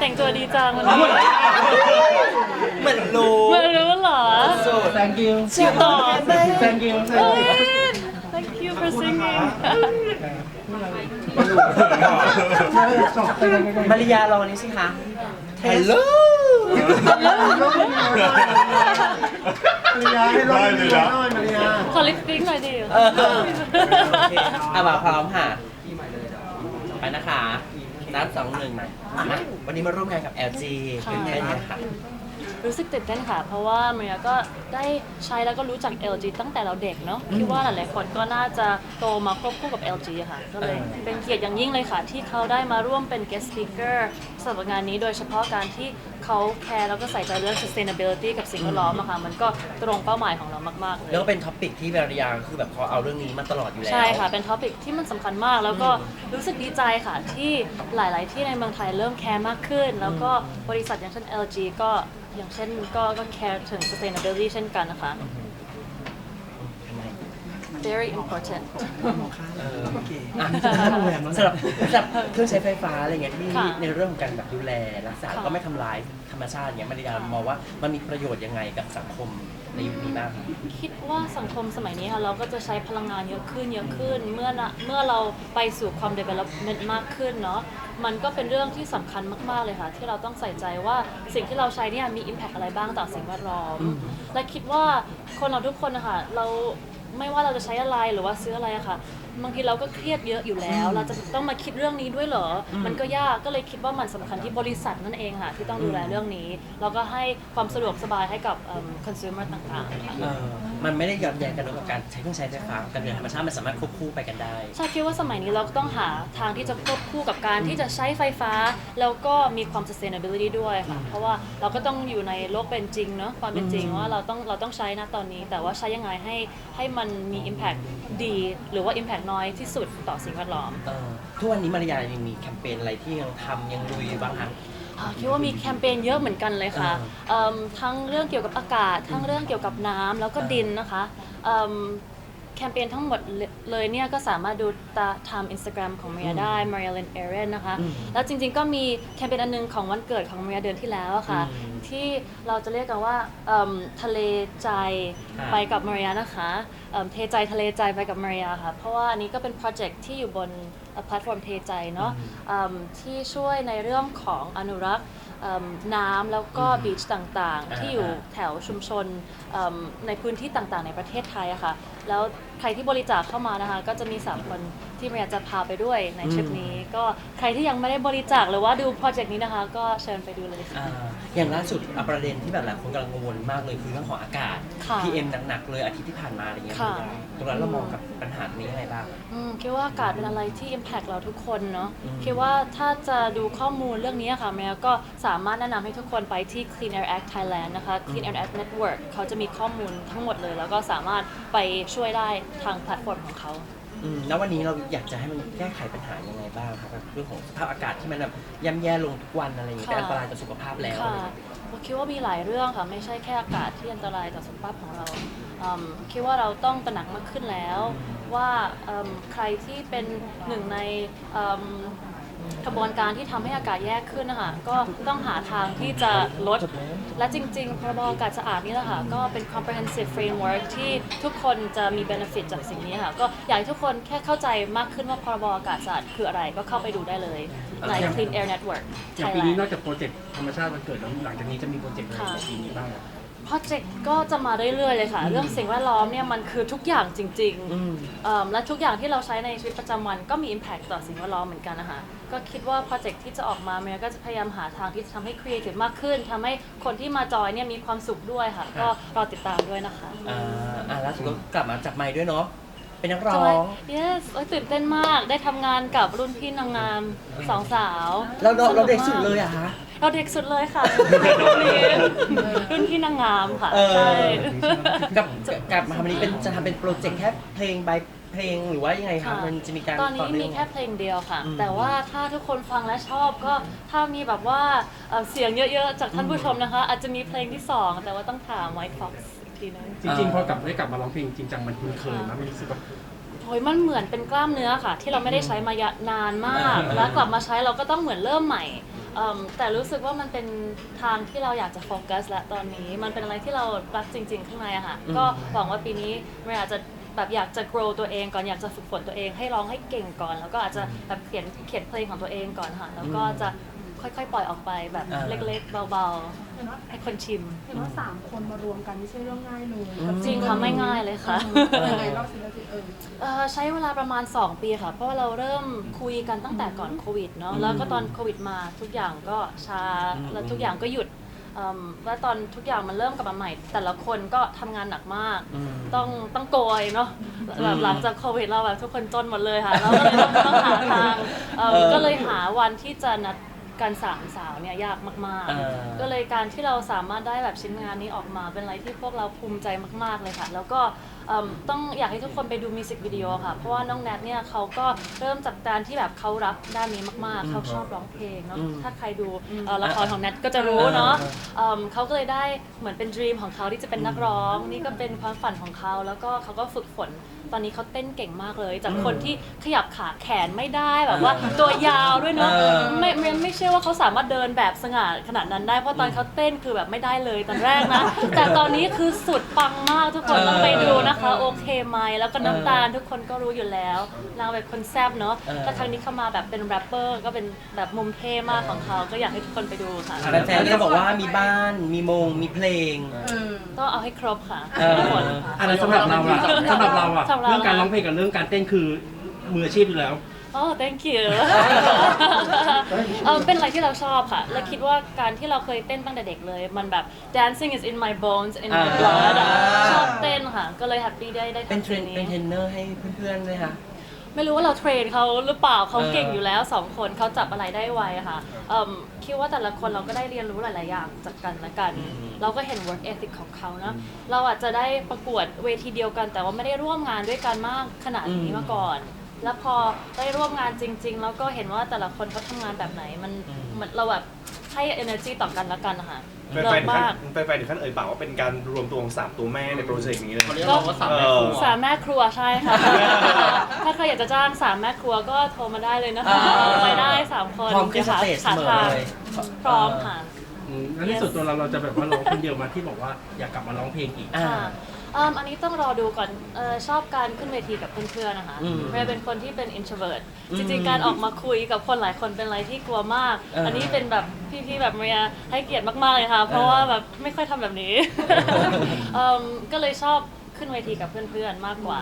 แต่งตัวดีจังวันนี้เหมือนรู้ไม่รู้เหรอสุด thank you ชื่อต่อ thank you โอ้ย thank you for singing มาริยาลองอันนี้สิคะฮัลโหลมาริยาให้ลองได้เลยนะหน่อยมาริยาขอลิปสติกหน่อยดิเออโอเคอะมาพร้อมค่ะ ไปนะคะ นับสองหนึ่งมามาวันนี้มาร่วมงานกับ LG เป็นไงเนี่ยค่ะ รู้สึกตื่นเต้นค่ะ เพราะว่าเมียก็ได้ใช้แล้วก็รู้จัก LG ตั้งแต่เราเด็กเนาะคิดว่าหลายๆคนก็น่าจะโตมาควบคู่กับ LG อะค่ะ ก็เลยเออเป็นเกียรติอย่างยิ่งเลยค่ะ ที่เขาได้มาร่วมเป็น guest speaker สำหรับงานนี้โดยเฉพาะการที่เขาแคร์แล้วก็ใส่ใจเรื่อง sustainability กับสิ่งแวดล้อมอะค่ะ มันก็ตรงเป้าหมายของเรามากๆเลย แล้วก็เป็นท็อปิกที่มาริยาคือแบบเขาเอาเรื่องนี้มาตลอดอยู่แล้ว ใช่ค่ะ เป็นท็อปิกที่มันสำคัญมาก แล้วก็รู้สึกดีใจค่ะที่หลาย ๆ ที่ในเมืองไทยเริ่มแคร์มากขึ้น แล้วก็บริษัทอย่างเช่น LG ก็ อย่างเช่นก็ก็แคร์ถึง sustainability เช่นกันนะคะ very important เออโอเคอะสำหรับสำหรับเครื่องใช้ไฟฟ้าอะไรเงี้ยที่ค่ะในเรื่องของการแบบดูแลรักษาค่ะ ก็ไม่ทำลายธรรมชาติเงี้ยมาริยามองว่ามันมีประโยชน์ยังไงกับสังคม ในยุคนี้บ้างครับคิดว่าสังคมสมัยนี้ค่ะเราก็จะใช้พลังงานเยอะขึ้นเยอะขึ้น เมื่อนะเมื่อเราไปสู่ความ development มากขึ้นเนาะมันก็เป็นเรื่องที่สำคัญมาก ๆ เลยค่ะ ที่เราต้องใส่ใจว่าสิ่งที่เราใช้เนี่ยมี impact อะไรบ้างต่อสิ่งแวดล้อม และคิดว่าคนเราทุกคนนะคะเราไม่ว่าเราจะใช้อะไรหรือว่าซื้ออะไรอะค่ะ บางทีเราก็เครียดเยอะอยู่แล้ว เราจะต้องมาคิดเรื่องนี้ด้วยเหรออมันก็ยากก็เลยคิดว่ามันสำคัญที่บริษัทนั่นเองค่ะที่ต้องดูแลเรื่องนี้ แล้วก็ให้ความสะดวกสบายให้กับเอิ่ม consumer ต่างๆค่ะ เออมันไม่ได้ย้อนแย้งกันกับการใช้เครื่องใช้ไฟฟ้ากับเรื่องธรรมชาติมันสามารถควบคู่ไปกันได้ใช่คิดว่าสมัยนี้เราก็ต้องหาทางที่จะควบคู่กับการที่จะใช้ไฟฟ้า แล้วก็มีความ sustainability ด้วยค่ะ เพราะว่าเราก็ต้องอยู่ในโลกเป็นจริงเนาะความเป็นจริงว่าเราต้องเราต้องใช้นะตอนนี้ แต่ว่าใช้ยังไงให้ให้มันมี impact ดี หรือว่า impact น้อยที่สุดต่อสิ่งแวดล้อม เออทุกวันนี้มาริยายังมีแคมเปญอะไรที่ยังทำยังลุยบ้างคะ อ่าคิดว่ามีแคมเปญเยอะเหมือนกันเลยค่ะอ่าเอิ่มทั้งเรื่องเกี่ยวกับอากาศ ทั้งเรื่องเกี่ยวกับน้ำแล้วก็อ่าดินนะคะเอิ่ม แคมเปญทั้งหมดเลยเนี่ยก็สามารถดูตาทาง Instagram ของ Maria ได้ Maria Lynn Aaron นะคะอืมแล้วจริงๆก็มีแคมเปญอันหนึงของวันเกิดของ Maria เดือนที่แล้วอะค่ะอืมที่เราจะเรียกกันว่าเอิ่มทะเลใจอ่าไปกับ Maria นะคะเอิ่มเทใจทะเลใจไปกับ Maria ค่ะ เพราะว่าอันนี้ก็เป็นโปรเจกต์ที่อยู่บนแพลตฟอร์มเทใจเนาะเอิ่มที่ช่วยในเรื่องของอนุรักษ์เอิ่ม น้ำแล้วก็บีชต่างอ่าๆที่อยู่แถวชุมชนเอิ่มในพื้นที่ต่างๆ ในประเทศไทยอะค่ะแล้วใครที่บริจาคเข้ามานะคะ ก็จะมี 3 คน ที่เมียจะพาไปด้วยในทริปนี้ ก็ใครที่ยังไม่ได้บริจาคหรือว่าดูโปรเจกต์นี้นะคะ ก็เชิญไปดูเลยค่ะ อ่าอย่างล่าสุดอะประเด็นที่แบบหลายคนกำลังกังวลมากเลยคือเรื่องของอากาศ ค่ะ PM หนักๆเลยอาทิตย์ที่ผ่านมาอะไรเงี้ยค่ะ ตรงนั้นเรามองกับปัญหานี้ยังไงบ้าง อืมคิดว่าอากาศเป็นอะไรที่ impact เราทุกคนเนาะอืม คิดว่าถ้าจะดูข้อมูลเรื่องนี้ค่ะแม่ก็สามารถแนะนำให้ทุกคนไปที่ Clean Air Act Thailand นะคะ Clean Air Act Network เขาจะมีข้อมูลทั้งหมดเลย แล้วก็สามารถไปช่วยได้ทางแพลตฟอร์มของเขา อืมแล้ววันนี้เราอยากจะให้มันแก้ไขปัญหายังไงบ้างครับกับเรื่องของสภาพอากาศที่มันแบบย่ำแย่ลงทุกวันอะไรอย่างเงี้ยค่ะ เป็นอันตรายต่อสุขภาพแล้วค่ะผมคิดว่ามีหลายเรื่องค่ะไม่ใช่แค่อากาศที่อันตรายต่อสุขภาพของเราอืมคิดว่าเราต้องตระหนักมากขึ้นแล้ว ว่าอืมใครที่เป็นหนึ่งในอืม กระบวนการที่ทำให้อากาศแย่ขึ้นนะคะก็ต้องหาทางที่จะลด และจริงๆพรบอากาศสะอาดนี่แหละค่ะก็เป็น comprehensive framework ที่ทุกคนจะมี benefit จากสิ่งนี้ค่ะก็อยากให้ทุกคนแค่เข้าใจมากขึ้นว่าพรบอากาศสะอาดคืออะไรก็เข้าไปดูได้เลยใน Clean Air Network อย่างปีนี้น Thailand อกจากโปรเจกต์ธรรมชาติวันเกิดแล้วหลังจากนี้จะมีโปรเจกต์อะไรค่ะในปีนี้บ้างอะ โปรเจกต์ก็จะมาเรื่อยๆเลยค่ะ เรื่องสิ่งแวดล้อมเนี่ยมันคือทุกอย่างจริงอืม ๆเอิ่มและทุกอย่างที่เราใช้ในชีวิตประจำวันก็มี impact ต่อสิ่งแวดล้อมเหมือนกันนะคะก็คิดว่าโปรเจกต์ที่จะออกมาเมียก็จะพยายามหาทางที่จะทำให้ creative มากขึ้นทำให้คนที่มาจอยเนี่ยมีความสุขด้วยค่ะ ก็รอติดตามด้วยนะคะ อ่าอ่าล่าสุดก็กลับมาจับไมค์ด้วยเนาะ เป็นนักร้อจอยง yes โอ้ยตื่นเต้นมาก ได้ทำงานกับรุ่นพี่นางงามสองสาวเราเราเราเด็กนุสุดมเลยอะฮะ เราเด็กสุดเลยค่ะ รุ่นนี้รุ่นพี่นางงามค่ะ เออ ใช่ กับกับมาทำอันนี้เป็นจะทำเป็นโปรเจกต์แค่เพลงใบเพลงหรือว่ายังไงคะค่ะมันจะมีการตอนนี้ต่เนื่มีงแค่เพลงเดียวค่ะ อืมแต่ว่าถ้าทุกคนฟังและชอบก็ถ้ามีแบบว่าเอ่อเสียงเยอะๆ จากท่านผู้ชมนะคะ อาจจะมีเพลงที่ 2 แต่ว่าต้องถาม White Fox อีก ทีนึงจริงๆพอกลับได้กลับมาร้องเพลงจริงจังมันคุ้นเคยนะมันรู้สึกแบบโอ้ยมันเหมือนเป็นกล้ามเนื้อค่ะ ที่เราไม่ได้ใช้มายะนานมากอ่าแล้วกลับมาใช้เราก็ต้องเหมือนเริ่มใหม่เอิ่มแต่รู้สึกว่ามันเป็นทางที่เราอยากจะโฟกัสและตอนนี้ มันเป็นอะไรที่เรารักจริง ๆ ข้างในอะค่ะ อืม ก็หวังว่าปีนี้เราอาจจะแบบอยากจะ grow ตัวเองก่อนอยากจะฝึกฝนตัวเองให้ร้องให้เก่งก่อน แล้วก็อาจจะแบบเขียนเขียนเพลงของตัวเองก่อนค่ะ แล้วก็จะ ค่อยๆ ปล่อยออกไปแบบอ่าเล็กๆ เบาเห็นว่าๆ ให้คนชิม เห็นว่าสามคนมารวมกันไม่ใช่เรื่องง่ายเลยอืมจริงค่ะไม่ง่ายเลยค่ะ เออยังไงเล่าสิเล่าสิเออเอ่อใช้เวลาประมาณ 2 ปีค่ะ เพราะว่าเราเริ่มคุยกันตั้งแต่ก่อนโควิดเนาะ อืมแล้วก็ตอนโควิดมาทุกอย่างก็ช้า อืม แล้วทุกอย่างก็หยุดเอิ่มแล้วตอนทุกอย่างมันเริ่มกลับมาใหม่ แต่ละคนก็ทำงานหนักมาก อืม ต้องต้องโกยเนาะอืมแบบหลังจากโควิดเราแบบทุกคนจนหมดเลยค่ะ เราก็เลยต้องต้องหาทางเอิ่มเออก็เลยหาวันที่จะนัด กันสามสาวเนี่ยยากมาก เออ ๆ ก็เลยการที่เราสามารถได้แบบชิ้นงานนี้ออกมาเป็นอะไรที่พวกเราภูมิใจมาก ๆ เลยค่ะ แล้วก็เอิ่มต้องอยากให้ทุกคนไปดูมิวสิกวิดีโอค่ะ เพราะว่าน้องแนทเนี่ยเขาก็เริ่มจากการที่แบบเขารักด้านนี้มากอืมๆเขาชอบร้องเพลงเนาะ อืมถ้าใครดูเอ่อละครของแนทก็จะรู้เนาะ เออ เอิ่มเขาก็เลยได้เหมือนเป็นด e มของเขาที่จะเป็นนักร้อง นี่ก็เป็นความฝันของเขา แล้วก็เขาก็ฝึกฝน ตอนนี้เขาเต้นเก่งมากเลย จากคนที่ขยับขาแขนไม่ได้แบบว่า ตัวยาวด้วยเนาะเออ ไม่ไม่ไม่เชื่อว่าเขาสามารถเดินแบบสง่าขนาดนั้นได้เพราะตอนเขาเต้นคือแบบไม่ได้เลยตอนแรกนะ แต่ตอนนี้คือสุดปังมากทุกคนต้องไปดูนะคะ โอเคไหมแล้วก็น้ำตาลทุกคนก็รู้อยู่แล้วนางเป็นคนแซบเนาะเออ แต่ครั้งนี้เขามาแบบเป็นแรปเปอร์ก็เป็นแบบมุมเท่มากของเขาก็อยากให้ทุกคนไปดูค่ะแฟนๆก็บอกว่ามีบ้านมีมงมีเพลงเออต้องเอาให้ครบค่ะเออ ทั้งหมดค่ะอะไรสำหรับเราอะสำหรับเราอะสำหรับเราเรื่องการร้องเพลงกับเรื่องการเต้นคือมืออาชีพอยู่แล้ว โอ้ thank you เออเป็นอะไรที่เราชอบค่ะ และคิดว่าการที่เราเคยเต้นตั้งแต่เด็กเลย มันแบบ dancing is in my bones in my อ่า blood อะชอบเต้นค่ะ ก็เลยแฮปปี้ได้ได้เป็นทำเทรนสิ่งเป็นเทรนเนอร์ให้เพื่อนๆด้วยค่ะ ไม่รู้ว่าเราเทรนเขาหรือเปล่าเขาเออเก่งอยู่แล้วสองคนเขาจับอะไรได้ไวอะค่ะเอิ่มคิดว่าแต่ละคนเราก็ได้เรียนรู้หลาย ๆ อย่างจากกันและกัน เราก็เห็น work ethic ของเขานะ เราอาจจะได้ประกวดเวทีเดียวกัน แต่ว่าไม่ได้ร่วมงานด้วยกันมากขนาดนี้มาก่อน แล้วพอได้ร่วมงานจริง ๆ แล้วก็เห็นว่าแต่ละคนเขาทำงานแบบไหนมันอืมมันเราแบบ ให้ energy ต่อกันและกันนะคะแฟเลินศๆถึงขั้มากนแฟนๆถึงขั้นเอ่ยปากว่าเป็นการรวมตัวของสามตัวแม่ในโปรเจกต์นี้เลย เขาเรียกเราว่าสามแม่ครัว สามแม่ครัวใช่ค่ะ ถ้าใครอยากจะจ้างสามแม่ครัวก็โทรมาได้เลยนะคะอ่า ไปได้สามคนพร้อมขึ้นสหาเตจเสหามอทางเลย พร้อมค่ะ อืมแล้วในส่วนตัวเราเราจะแบบว่าร้องคนเดียวมาที่บอกว่าอยากกลับมาร้องเพลงอีก อ่า ค่ะ เอิ่มอันนี้ต้องรอดูก่อนเออชอบการขึ้นเวทีกับเพื่อนๆนะคะอืมเมย์เป็นคนที่เป็น introvert อืมจริงๆ การออกมาคุยกับคนหลายคนเป็นอะไรที่กลัวมาก เอออัอันนี้เป็นแบบพี่ๆ แบบเมียให้เกียรติมากๆเลยค่ะ เพราะว่าแบบไม่ค่อยทำแบบนี้ เอิ่มก็เลยชอบขึ้นเวทีกับเพื่อนๆ มากกว่า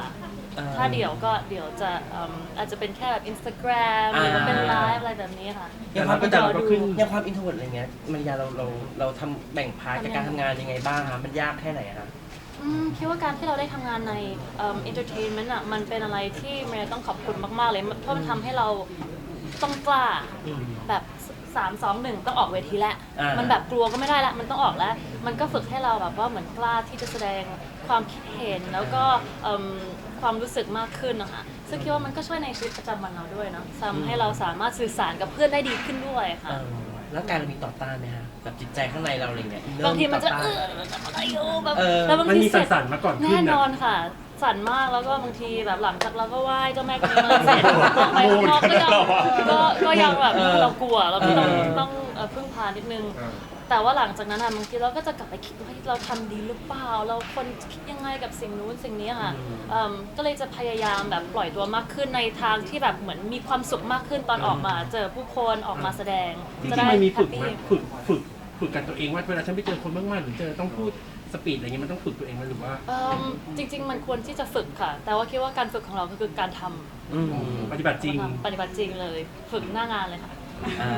เออถ้าเดี๋ยวก็เดี๋ยวจะเอิ่มอาจจะเป็นแค่แบบ Instagram หรือว่าเป็นไลฟ์อะไรแบบนี้ค่ะ อย่างความแต่เราก็ขึ้น อย่างความอินโทรเวิร์ดอะไรเงี้ยมันยาเราเราเราทำแบ่งพาร์ทกับการทำงานยังไงบ้างคะมันยากแค่ไหนอะคะ อืมคิดว่าการที่เราได้ทำงานในเอ่อ entertainment อะมันเป็นอะไรที่เมย์ต้องขอบคุณมาก ๆ เลยเพราะมันทำให้เราต้องกล้า อืม แบบสามสองหนึ่งต้องออกเวทีแล้วอ่ามัมันแบบกลัวก็ไม่ได้ละมันต้องออกแล้ว มันก็ฝึกให้เราแบบว่าเหมือนกล้าที่จะแสดงความคิดเห็นแล้วก็เอิ่มความรู้สึกมากขึ้นนะคะซึ่งคิดว่ามันก็ช่วยในชีวิตประจำวันเราด้วยเนาะทำให้เราสามารถสื่อสารกับเพื่อนได้ดีขึ้นด้วยค่ะ เออ แล้วการเรามีต่อต้านไหมคะแบบจิตใจข้างในเราอะไรเงี้ย inner บางทีมันจะต่อเอต้า อมันจะอะไรอยู่แบบเออ แล้วบางมันทีมีเสร็จ สั่นๆมาก่อนขึ้นแน่นะนอนค่ะ สั่นมากแล้วก็บางทีแบบหลังจากเราก็ไหว้เจ้าแม่กวนอิมเสร็จออกไปข้างนอกก็ยังก็ก็ยังแบบเออเรากลัวเราก็ต้องเออ ต้องเอ่อพึ่งพานิดนึง แต่ว่าหลังจากนั้นอะบางทีเราก็จะกลับไปคิดว่าเฮ้ยเราทำดีหรือเปล่า เราคนคิดยังไงกับสิ่งนู้นสิ่งนี้ค่ะเอิ่มก็เลยจะพยายามแบบปล่อยตัวมากขึ้นในทางที่แบบเหมือนมีความสุขมากขึ้นตอนออกมา เจอผู้คนออกมาแสดงจริจะงได้ๆมันมีแฮฝึปกไหมปี้ฝึกฝึกฝึกกับตัวเองว่าเวลาฉันไปเจอคนมากๆหรือเจอต้องพูดสปีดอะไรเงี้ยมันต้องฝึกตัวเองไหมหรือว่าเอิ่มจริง ๆ มันควรที่จะฝึกค่ะ แต่ว่าคิดว่าการฝึกของเราก็คือการทำอืมปฏิบัติจริง ปฏิบัติจริงเลย ฝึกหน้างานเลยค่ะ อ่า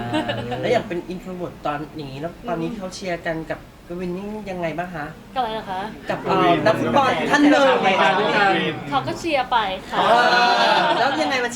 แล้วอย่างเป็นอินโทรเวิร์ดตอนอย่างนี้แล้วตอนนี้ที่เขาเชียร์กันกับกวินนี่ยังไงบ้างคะก็อะไรนะคะ กับเอ่อนักฟุตบอลท่านหนึ่งรายการด้วยกัน เขาก็เชียร์ไปค่ะเออแล้วยังไงมัน